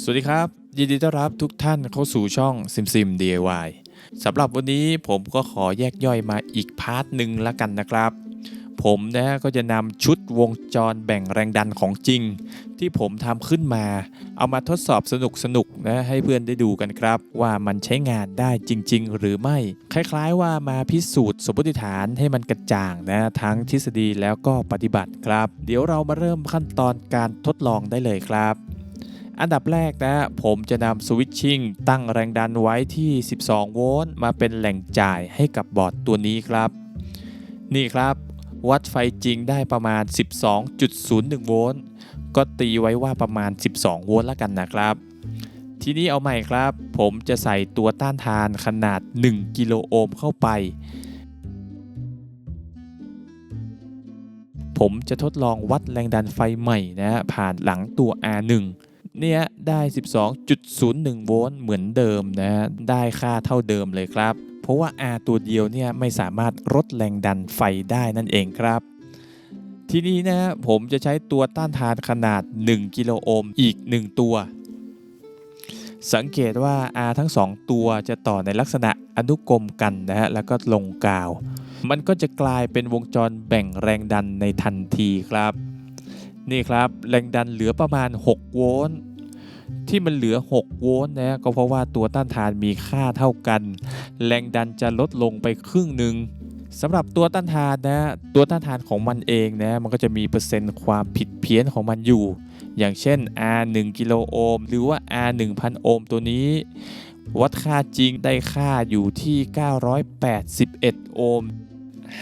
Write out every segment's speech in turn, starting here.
สวัสดีครับ ยินดีต้อนรับทุกท่านเข้าสู่ช่อง SimSim DIY สำหรับวันนี้ผมก็ขอแยกย่อยมาอีกพาร์ทหนึ่งละกันนะครับ ผมนะก็จะนำชุดวงจรแบ่งแรงดันของจริง ที่ผมทำขึ้นมา เอามาทดสอบสนุกๆนะให้เพื่อนได้ดูกันครับ ว่ามันใช้งานได้จริง ๆ หรือไม่ คล้ายๆว่ามาพิสูจน์สมมติฐานให้มันกระจ่างนะทั้งทฤษฎีแล้วก็ปฏิบัติครับ เดี๋ยวเรามาเริ่มขั้นตอนการทดลองได้เลยครับ อันดับแรกนะ ผมจะนำสวิตชิ่งตั้งแรงดันไว้ที่ 12 โวลต์มาเป็นแหล่งจ่ายให้กับบอร์ดตัวนี้ครับ นี่ครับ วัดไฟจริงได้ประมาณ 12.01 โวลต์ก็ตีไว้ว่าประมาณ 12 โวลต์แล้วกันนะครับ ทีนี้เอาใหม่ครับ ผมจะใส่ตัวต้านทานขนาด 1 กิโลโอห์มเข้าไปผมจะทดลองวัดแรงดันไฟใหม่นะฮะผ่านหลังตัว R1 เนี่ยได้ 12.01 โวลต์เหมือนเดิมนะฮะได้ค่าเท่าเดิมเลยครับ เพราะว่า R ตัวเดียวเนี่ยไม่สามารถลดแรงดันไฟได้นั่นเองครับ ทีนี้นะฮะผมจะใช้ตัวต้านทานขนาด 1 กิโลโอห์มอีก 1 ตัว สังเกตว่า R ทั้ง 2 ตัวจะต่อในลักษณะอนุกรมกันนะฮะแล้วก็ลงกาว มันก็จะกลายเป็นวงจรแบ่งแรงดันในทันทีครับ นี่ครับแรงดันเหลือประมาณ 6 โวลต์ที่มันเหลือ 6 โวลต์นะก็เพราะว่าตัวต้านทานมีค่าเท่ากัน แรงดันจะลดลงไปครึ่งหนึ่งสำหรับตัวต้านทานนะตัวต้านทานของมันเองนะมันก็จะมีเปอร์เซ็นต์ความผิดเพี้ยนของมันอยู่ อย่างเช่น R 1กิโลโอห์มหรือว่า R 1,000โอห์มตัวนี้ วัดค่าจริงได้ค่าอยู่ที่ 981 โอห์ม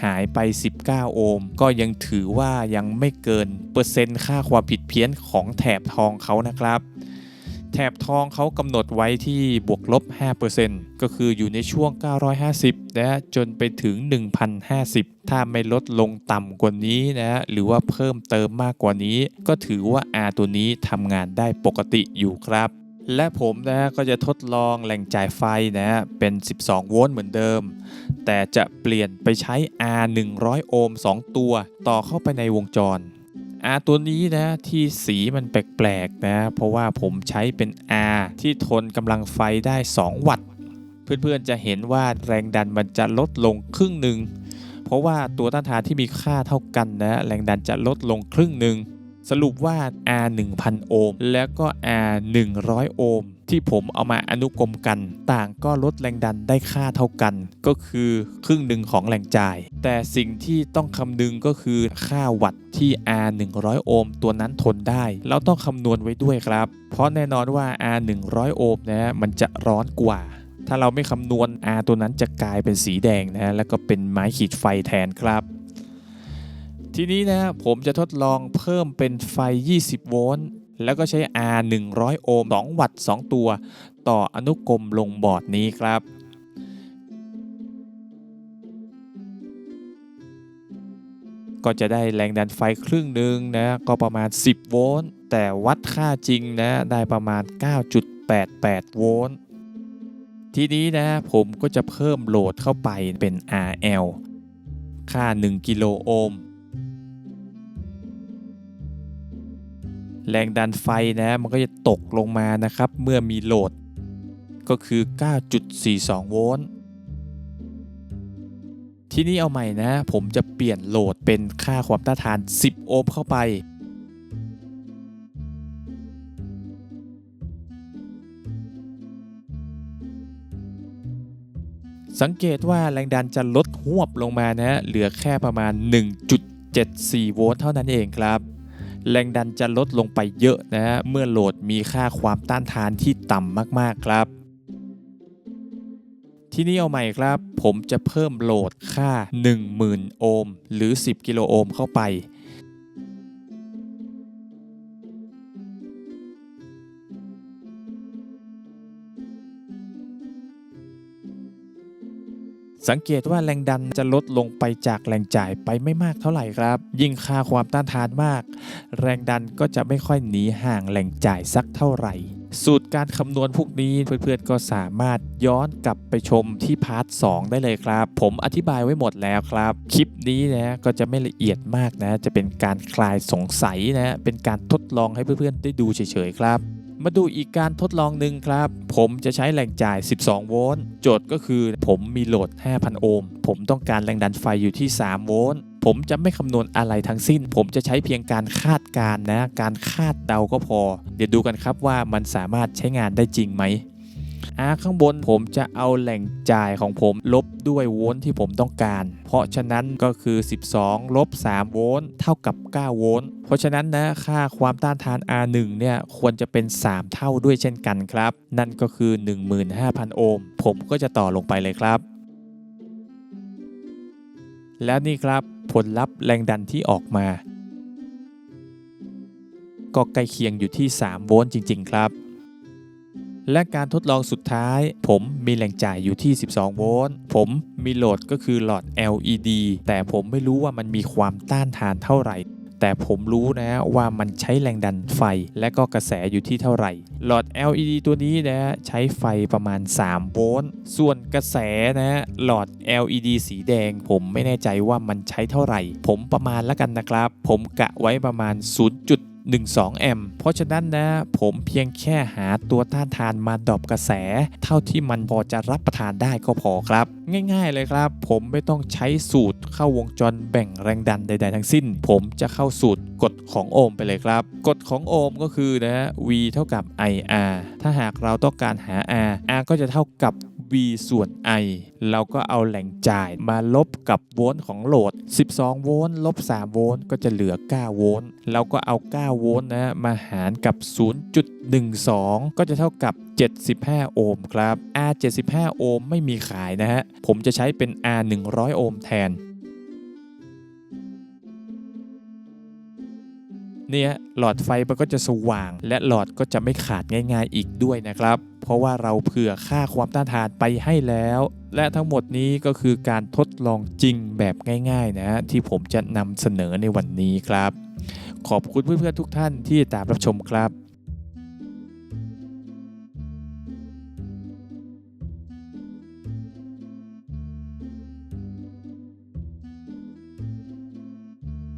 หายไป 19 โอห์ม ก็ยังถือว่ายังไม่เกินเปอร์เซ็นต์ค่าความผิดเพี้ยนของแถบทองเขานะครับ แถบทองเขากำหนดไว้ที่บวกลบ 5%ก็คืออยู่ในช่วง 950 นะจนไปถึง 1,050 ถ้าไม่ลดลงต่ำกว่านี้นะหรือว่าเพิ่มเติมมากกว่านี้ ก็ถือว่า R ตัวนี้ทำงานได้ปกติอยู่ครับ และผมนะก็จะทดลองแหล่งจ่ายไฟนะเป็น 12 โวลต์เหมือนเดิม แต่จะเปลี่ยนไปใช้ R 100 โอห์ม2 ตัวต่อเข้าไปในวงจร R ตัวนี้นะที่สีมันแปลกๆนะ เพราะว่าผมใช้เป็น R ที่ทนกำลังไฟได้ 2 วัตต์ เพื่อนๆจะเห็นว่าแรงดันมันจะลดลงครึ่งหนึ่ง เพราะว่าตัวต้านทานที่มีค่าเท่ากันนะแรงดันจะลดลงครึ่งหนึ่ง สรุปว่า R 1000 โอห์มแล้วก็ R 100 โอห์มที่ผมเอามาอนุกรมกัน ต่างก็ลดแรงดันได้ค่าเท่ากัน ก็คือครึ่งหนึ่งของแรงจ่าย แต่สิ่งที่ต้องคำนึงก็คือค่าวัตต์ที่ R 100 โอห์มตัวนั้นทนได้ เราต้องคำนวณไว้ด้วยครับ เพราะแน่นอนว่า R 100 โอห์มนะมันจะร้อนกว่าถ้าเราไม่คำนวณ R ตัวนั้นจะกลายเป็นสีแดงนะแล้วก็เป็นไม้ขีดไฟแทนครับ ทีนี้นะผมจะทดลองเพิ่มเป็นไฟ 20 โวลต์ แล้วก็ใช้ R 100 โอห์ม 2 วัตต์ 2 ตัว ต่ออนุกรมลงบอร์ดนี้ครับก็จะได้แรงดันไฟครึ่งหนึ่งนะก็ประมาณ 10 โวลต์ แต่วัดค่าจริงนะได้ประมาณ 9.88 โวลต์ ทีนี้นะผมก็จะเพิ่มโหลดเข้าไปเป็น RL ค่า 1 กิโลโอห์ม แรงดันไฟนะมันก็จะตกลงมานะครับ เมื่อมีโหลด ก็คือ 9.42 โวลต์ที่นี้เอาใหม่นะ ผมจะเปลี่ยนโหลดเป็นค่าความต้านทาน 10 โอห์มเข้าไปสังเกตว่าแรงดันจะลดหวบลงมานะ เหลือแค่ประมาณ 1.74 โวลต์เท่านั้นเองครับ แรงดันจะลดลงไปเยอะนะฮะเมื่อโหลดมีค่าความต้านทานที่ต่ำมากๆครับที่นี้เอาใหม่ครับ ผมจะเพิ่มโหลดค่า 10,000 โอห์มหรือ 10 กิโลโอห์มเข้าไป สังเกตว่าแรงดันจะลดลงไปจากแรงจ่ายไปไม่มากเท่าไหร่ครับ ยิ่งค่าความต้านทานมาก แรงดันก็จะไม่ค่อยหนีห่างแหล่งจ่ายสักเท่าไหร่ สูตรการคำนวณพวกนี้เพื่อนๆก็สามารถย้อนกลับไปชมที่พาร์ท 2 ได้เลยครับ ผมอธิบายไว้หมดแล้วครับ คลิปนี้นะก็จะไม่ละเอียดมากนะ จะเป็นการคลายสงสัยนะ เป็นการทดลองให้เพื่อนๆได้ดูเฉยๆครับ มาดูอีกการทดลองหนึ่งครับ ผมจะใช้แหล่งจ่าย 12 โวลต์ โจทย์ก็คือผมมีโหลด 5,000 โอห์ม ผมต้องการแรงดันไฟอยู่ที่ 3 โวลต์ผมจะไม่คำนวณอะไรทั้งสิ้น ผมจะใช้เพียงการคาดการณ์นะ การคาดเดาก็พอ เดี๋ยวดูกันครับว่ามันสามารถใช้งานได้จริงไหม อาข้างบนผมจะเอาแหล่งจ่ายของผมลบด้วยโวลต์ที่ผมต้องการ เพราะฉะนั้นก็คือ 12 ลบ 3 โวลต์เท่ากับ 9 โวลต์ เพราะฉะนั้นนะค่าความต้านทาน R1 เนี่ยควรจะเป็น 3 เท่าด้วยเช่นกันครับ นั่นก็คือ 15,000 โอห์ม ผมก็จะต่อลงไปเลยครับ แล้วนี่ครับผลลัพธ์แรงดันที่ออกมา ก็ใกล้เคียงอยู่ที่ 3 โวลต์จริง ๆ ครับ และการทดลองสุดท้าย ผมมีแหล่งจ่ายอยู่ที่ 12 โวลต์ ผมมีโหลดก็คือหลอด LED แต่ผมไม่รู้ว่ามันมีความต้านทานเท่าไหร่ แต่ผมรู้นะว่ามันใช้แรงดันไฟและก็กระแสอยู่ที่เท่าไหร่ หลอด LED ตัวนี้นะใช้ไฟประมาณ 3 โวลต์ ส่วนกระแสนะหลอด LED สีแดง ผมไม่แน่ใจว่ามันใช้เท่าไหร่ ผมประมาณแล้วกันนะครับ ผมกะไว้ประมาณ 0. 12 แอมป์เพราะฉะนั้นนะผมเพียงแค่หาตัวต้านทานมาดอปกระแส เท่าที่มันพอจะรับประทานได้ก็พอครับ ง่ายๆเลยครับ ผมไม่ต้องใช้สูตรเข้าวงจรแบ่งแรงดันใด ๆ ทั้งสิ้น ผมจะเข้าสูตรกฎของโอห์มไปเลยครับกฎของโอห์มก็คือนะ V เท่ากับ IR ถ้าหากเราต้องการหา R R ก็จะเท่ากับ V ส่วน I เราก็เอาแหล่งจ่ายมาลบกับโวลต์ของโหลด 12 โวลต์ลบ 3 โวลต์ก็จะเหลือ 9 โวลต์เราก็เอา 9 โวลต์นะมาหารกับ 0.12 ก็จะเท่ากับ 75 โอห์มครับ R 75 โอห์มไม่มีขายนะฮะ ผมจะใช้เป็น R 100 โอห์มแทน เนี่ยหลอดไฟมันก็จะสว่าง และหลอดก็จะไม่ขาดง่ายๆอีกด้วยนะครับ เพราะว่าเราเผื่อค่าความต้านทานไปให้แล้ว และทั้งหมดนี้ก็คือการทดลองจริงแบบง่ายๆนะที่ผมจะนำเสนอในวันนี้ครับ ขอบคุณเพื่อนๆทุกท่านที่ตามรับชมครับ